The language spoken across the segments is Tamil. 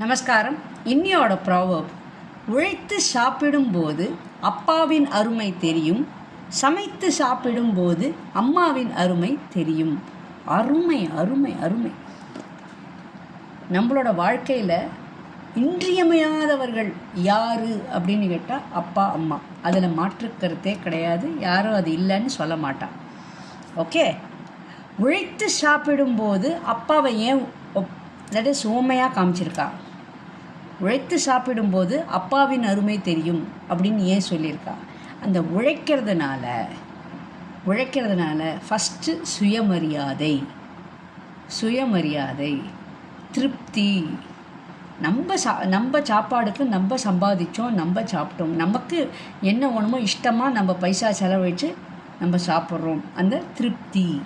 நமஸ்காரம். இன்னியோட ப்ராவர்ப் உழைத்து சாப்பிடும்போது அப்பாவின் அருமை தெரியும் சமைத்து சாப்பிடும்போது அம்மாவின் அருமை தெரியும். அருமை அருமை அருமை. நம்மளோட வாழ்க்கையில் இன்றியமையாதவர்கள் யார் அப்படின்னு கேட்டால் அப்பா அம்மா. அதில் மாற்றுக்கருத்தே கிடையாது. யாரும் அது இல்லைன்னு சொல்ல மாட்டான். ஓகே? உழைத்து சாப்பிடும்போது அப்பாவை ஏன் தட் இஸ் ஓமையாக காமிச்சிருக்கா உழைத்து சாப்பிடும்போது அப்பாவின் அருமை தெரியும் அப்படின்னு ஏன் சொல்லியிருக்கா? அந்த உழைக்கிறதுனால உழைக்கிறதுனால ஃபஸ்ட்டு சுயமரியாதை சுயமரியாதை திருப்தி. நம்ம சா நம்ம சாப்பாடுக்கு நம்ம சம்பாதிச்சோம் நம்ம சாப்பிட்டோம். நமக்கு என்ன வேணுமோ இஷ்டமாக நம்ம பைசா செலவழித்து நம்ம சாப்பிட்றோம். அந்த திருப்தி.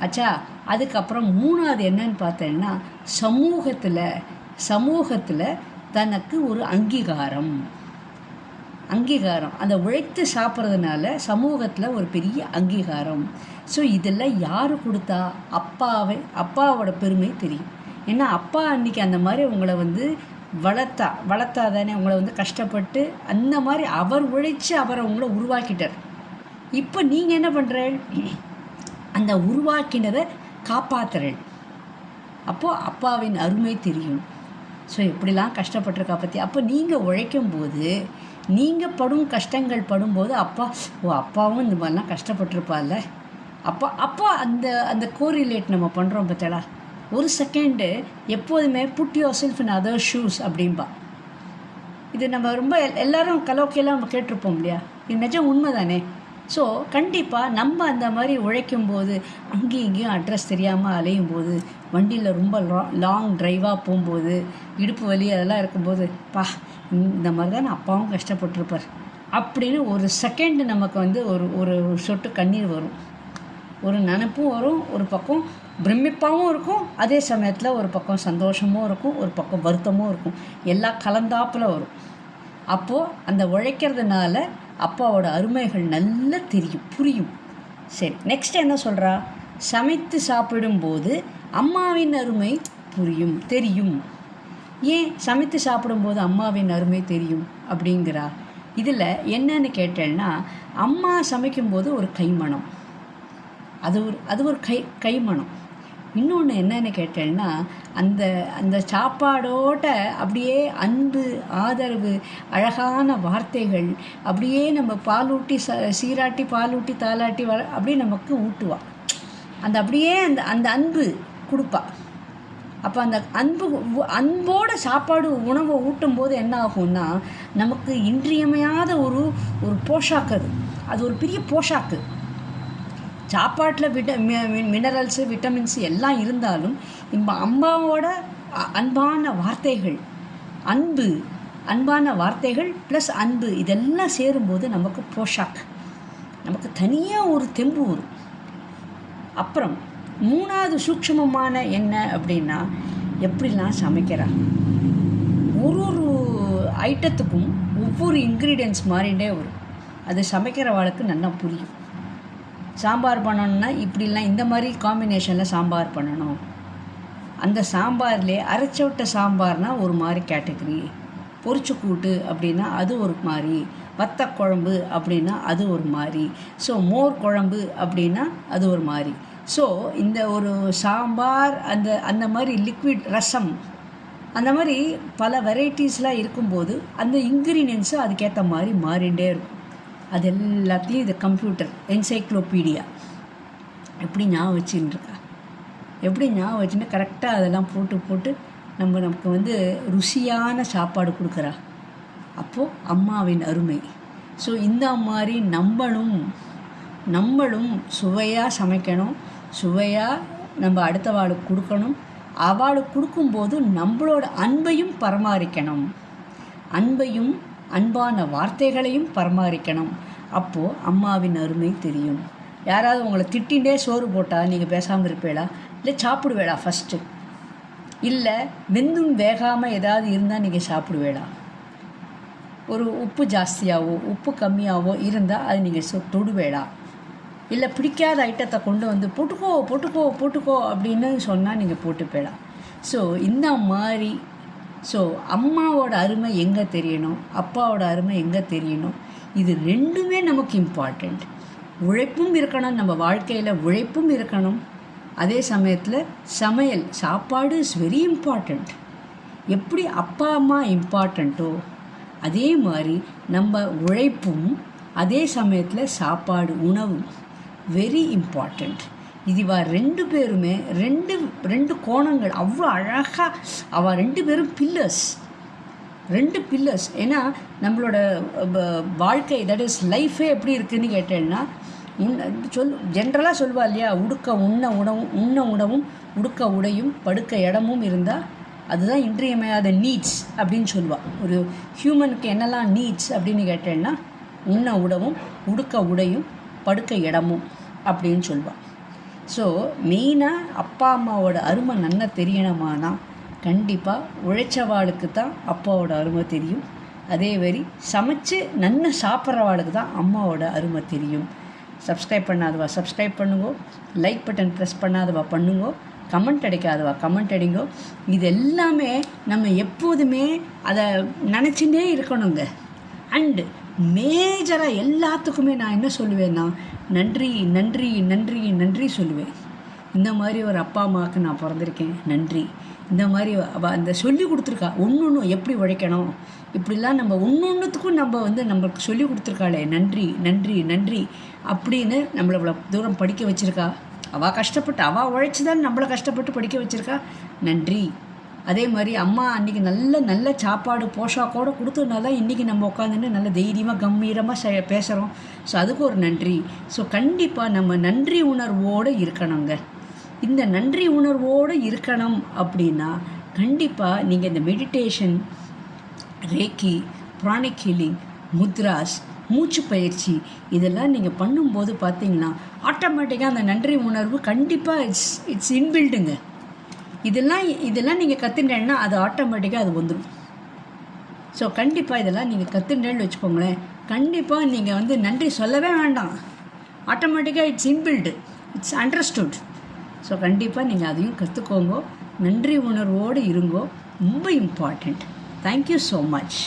ஆச்சா அதுக்கப்புறம் மூணாவது என்னன்னு பார்த்தேன்னா சமூகத்தில் சமூகத்தில் தனக்கு ஒரு அங்கீகாரம். அங்கீகாரம். அந்த உழைத்து சாப்பிட்றதுனால சமூகத்தில் ஒரு பெரிய அங்கீகாரம். ஸோ இதெல்லாம் யார் கொடுத்தா? அப்பாவை அப்பாவோட பெருமை தெரியும். ஏன்னா அப்பா அன்னைக்கு அந்த மாதிரி உங்களை வந்து வளர்த்தா வளர்த்தா தானே உங்களை வந்து கஷ்டப்பட்டு அந்த மாதிரி அவர் உழைச்சி அவரை உங்களை உருவாக்கிட்டார். இப்போ நீங்கள் என்ன பண்ணுற அந்த உருவாக்கினதை காப்பாத்துறேன். அப்போது அப்பாவின் அருமை தெரியும். ஸோ இப்படிலாம் கஷ்டப்பட்டிருக்கா பற்றி அப்போ நீங்கள் உழைக்கும் போது நீங்கள் படும் கஷ்டங்கள் படும்போது அப்பா ஓ அப்பாவும் இந்த மாதிரிலாம் கஷ்டப்பட்டிருப்பார்ல. அப்போ அப்போ அந்த அந்த கோரிலேட் நம்ம பண்ணுறோம் பார்த்தடா ஒரு செகண்டு எப்போதுமே put yourself in other shoes அப்படின்பா இது நம்ம ரொம்ப எல்- எல்லாரும் கலோக்கியெல்லாம் நம்ம கேட்டிருப்போம் இல்லையா? இது நிஜம் உண்மை தானே ஸோ கண்டிப்பாக நம்ம அந்த மாதிரி உழைக்கும் போது அங்கேயும் இங்கேயும் அட்ரஸ் தெரியாமல் அலையும் போது வண்டியில் ரொம்ப லாங் டிரைவாக போகும்போது இடுப்பு வலி அதெல்லாம் இருக்கும்போது பா இந்த மாதிரி தான் அப்பாவும் கஷ்டப்பட்டிருப்பார். அப்படின்னு ஒரு செகண்ட் நமக்கு வந்து ஒரு ஒரு சொட்டு கண்ணீர் வரும். ஒரு நினப்பும் வரும் ஒரு பக்கம் பிரமிப்பாகவும் இருக்கும் அதே சமயத்தில் ஒரு பக்கம் சந்தோஷமும் இருக்கும் ஒரு பக்கம் வருத்தமும் இருக்கும். எல்லாம் கலந்தாப்பில் வரும். அப்போது அந்த உழைக்கிறதுனால அப்பாவோட அருமைகள் நல்லா தெரியும் புரியும். சரி நெக்ஸ்ட் என்ன சொல்கிறா சமைத்து சாப்பிடும்போது அம்மாவின் அருமை புரியும் தெரியும். ஏன் சமைத்து சாப்பிடும்போது அம்மாவின் அருமை தெரியும் அப்படிங்கிறா? இதில் என்னன்னு கேட்டேன்னா அம்மா சமைக்கும்போது ஒரு கைமணம். அது ஒரு அது ஒரு கை கைமணம். இன்னொன்று என்னன்னு கேட்டேன்னா அந்த அந்த சாப்பாடோட அப்படியே அன்பு ஆதரவு அழகான வார்த்தைகள் அப்படியே நம்ம பாலூட்டி ச சீராட்டி பாலூட்டி தாலாட்டி வள அப்படியே நமக்கு ஊட்டுவாள் அந்த அப்படியே அந்த அந்த அன்பு கொடுப்பா. அப்போ அந்த அன்பு அன்போட சாப்பாடு உணவை ஊட்டும் போது என்ன ஆகும்னா நமக்கு இன்றியமையாத ஒரு ஒரு போஷாக்கு அது. அது ஒரு பெரிய போஷாக்கு. சாப்பாட்டில் விட்ட மினரல்ஸு விட்டமின்ஸ் எல்லாம் இருந்தாலும் நம்ம அம்மாவோட அன்பான வார்த்தைகள் அன்பு அன்பான வார்த்தைகள் ப்ளஸ் அன்பு இதெல்லாம் சேரும்போது நமக்கு போஷாக். நமக்கு தனியாக ஒரு தெம்பு வரும். அப்புறம் மூணாவது சூக்ஷ்மமான என்ன அப்படின்னா எப்படிலாம் சமைக்கிறா? ஒரு ஒரு ஐட்டத்துக்கும் ஒவ்வொரு இன்க்ரீடியன்ஸ் மாறிண்டே வரும். அது சமைக்கிறவாளுக்கு நல்லா புரியும். சாம்பார் பண்ணணும்னா இப்படிலாம் இந்த மாதிரி காம்பினேஷனில் சாம்பார் பண்ணணும். அந்த சாம்பார்லே அரைச்ச விட்ட சாம்பார்னால் ஒரு மாதிரி கேட்டகரி பொரிச்சு கூட்டு அப்படின்னா அது ஒரு மாதிரி. வத்த குழம்பு அப்படின்னா அது ஒரு மாதிரி. ஸோ மோர் குழம்பு அப்படின்னா அது ஒரு மாதிரி. ஸோ இந்த ஒரு சாம்பார் அந்த அந்த மாதிரி லிக்விட் ரசம் அந்த மாதிரி பல வெரைட்டிஸ்லாம் இருக்கும்போது அந்த இன்க்ரீடியன்ஸு அதுக்கேற்ற மாதிரி மாறிண்டே இருக்கும். அது எல்லாத்தையும் இது கம்ப்யூட்டர் என்சைக்ளோபீடியா எப்படி ஞாபகம் வச்சுருக்கா எப்படி ஞாபகம் வச்சுன்னு கரெக்டாக அதெல்லாம் போட்டு போட்டு நம்ம நமக்கு வந்து ருசியான சாப்பாடு கொடுக்குறா. அப்போது அம்மாவின் அருமை. ஸோ இந்த மாதிரி நம்மளும் நம்மளும் சுவையாக சமைக்கணும் சுவையாக நம்ம அடுத்த வாளுக்கு கொடுக்கணும். அவளுக்கு கொடுக்கும்போது நம்மளோட அன்பையும் பராமரிக்கணும். அன்பையும் அன்பான வார்த்தைகளையும் பராமரிக்கணும். அப்போது அம்மாவின் அருமை தெரியும். யாராவது உங்களை திட்டிகிட்டே சோறு போட்டால் நீங்கள் பேசாமல் இருப்பீளா இல்லை சாப்பிடுவேளா ஃபஸ்ட்டு இல்லை வெந்தும் வேகாமல் ஏதாவது இருந்தால் நீங்கள் சாப்பிடுவேளா ஒரு உப்பு ஜாஸ்தியாகவோ உப்பு கம்மியாகவோ இருந்தால் அது நீங்கள் சொ தொடுவேளா இல்லை பிடிக்காத ஐட்டத்தை கொண்டு வந்து போட்டுக்கோ போட்டுக்கோ போட்டுக்கோ அப்படின்னு சொன்னால் நீங்கள் போட்டுப்பேடா ஸோ இந்த மாதிரி ஸோ அம்மாவோட அருமை எங்கே தெரியணும்? அப்பாவோட அருமை எங்கே தெரியணும்? இது ரெண்டுமே நமக்கு இம்பார்ட்டண்ட் உழைப்பும் இருக்கணும். நம்ம வாழ்க்கையில் உழைப்பும் இருக்கணும். அதே சமயத்தில் சமையல் சாப்பாடு இஸ் வெரி இம்பார்ட்டண்ட் எப்படி அப்பா அம்மா இம்பார்ட்டண்ட்டோ அதே மாதிரி நம்ம உழைப்பும் அதே சமயத்தில் சாப்பாடு உணவும் வெரி இம்பார்ட்டண்ட் இதுவா ரெண்டு பேருமே ரெண்டு ரெண்டு கோணங்கள். அவ்வளோ அழகாக அவள் ரெண்டு பேரும் பில்லர்ஸ் ரெண்டு பில்லர்ஸ் ஏன்னா நம்மளோட வாழ்க்கை தட் இஸ் லைஃபே எப்படி இருக்குன்னு கேட்டேன்னா உன் சொல் ஜென்ரலாக சொல்லுவா இல்லையா? உடுக்க உண்ண உணவும் உண்ண உணவும் உடுக்க உடையும் படுக்க இடமும் இருந்தால் அதுதான் இன்றியமையாத நீட்ஸ் அப்படின்னு சொல்லுவாள் ஒரு ஹியூமனுக்கு என்னெல்லாம் நீட்ஸ் அப்படின்னு கேட்டேன்னா உண்ண உடவும் உடுக்க உடையும் படுக்க இடமும் அப்படின்னு சொல்லுவாள் ஸோ மெயினாக அப்பா அம்மாவோட அருமை நல்லா தெரியணுமானா கண்டிப்பாக உழைச்சவாளுக்கு தான் அப்பாவோட அருமை தெரியும். அதே மாதிரி சமைச்சு நன்னா சாப்பிட்றவாளுக்கு தான் அம்மாவோட அருமை தெரியும். சப்ஸ்கிரைப் பண்ணாதவா சப்ஸ்கிரைப் பண்ணுங்கோ. லைக் பட்டன் ப்ரெஸ் பண்ணாதவா பண்ணுங்கோ. கமெண்ட் அடிக்காதவா கமெண்ட் அடிங்கோ. இது எல்லாமே நம்ம எப்போதுமே அதை நினச்சிட்டே இருக்கணுங்க. அண்டு மேஜராக எல்லாத்துக்குமே நான் என்ன சொல்லுவேன்னா நன்றி நன்றி நன்றி நன்றி சொல்லுவேன். இந்த மாதிரி ஒரு அப்பா அம்மாவுக்கு நான் பிறந்திருக்கேன். நன்றி. இந்த மாதிரி அவள் அந்த சொல்லி கொடுத்துருக்கா. ஒன்று ஒன்று எப்படி உழைக்கணும்? இப்படிலாம் நம்ம ஒன்று ஒன்றுத்துக்கும் நம்ம வந்து நம்மளுக்கு சொல்லி கொடுத்துருக்காளே. நன்றி நன்றி நன்றி அப்படின்னு நம்மளை இவ்வளோ தூரம் படிக்க வச்சுருக்கா? அவள் கஷ்டப்பட்டு அவள் உழைச்சி தான் நம்மளை கஷ்டப்பட்டு படிக்க வச்சுருக்கா? நன்றி. அதே மாதிரி அம்மா அன்றைக்கி நல்ல நல்ல சாப்பாடு போஷாக்கோடு கொடுத்ததுனால தான் இன்றைக்கி நம்ம உட்காந்துன்னு நல்ல தைரியமாக கம்பீரமாக ச பேசுகிறோம் ஸோ அதுக்கு ஒரு நன்றி. ஸோ கண்டிப்பாக நம்ம நன்றி உணர்வோடு இருக்கணுங்க. இந்த நன்றி உணர்வோடு இருக்கணும் அப்படின்னா கண்டிப்பாக நீங்கள் இந்த meditation reiki pranic healing mudras மூச்சு பயிற்சி இதெல்லாம் நீங்கள் பண்ணும்போது பார்த்தீங்கன்னா ஆட்டோமேட்டிக்காக அந்த நன்றி உணர்வு கண்டிப்பாக இட்ஸ் இட்ஸ் இன்பில்டுங்க இதெல்லாம் இதெல்லாம் நீங்கள் கற்றுட்டேன்னா அது ஆட்டோமேட்டிக்காக அது வந்துடும் ஸோ கண்டிப்பாக இதெல்லாம் நீங்கள் கற்றுட்டேன்னு வச்சுக்கோங்களேன். கண்டிப்பாக நீங்கள் வந்து நன்றி சொல்லவே வேண்டாம். ஆட்டோமேட்டிக்காக it's inbuilt it's understood so கண்டிப்பாக நீங்கள் அதையும் கற்றுக்கோங்க நன்றி உணர்வோடு இருங்கோ. ரொம்ப இம்பார்ட்டண்ட் தேங்க்யூ ஸோ மச்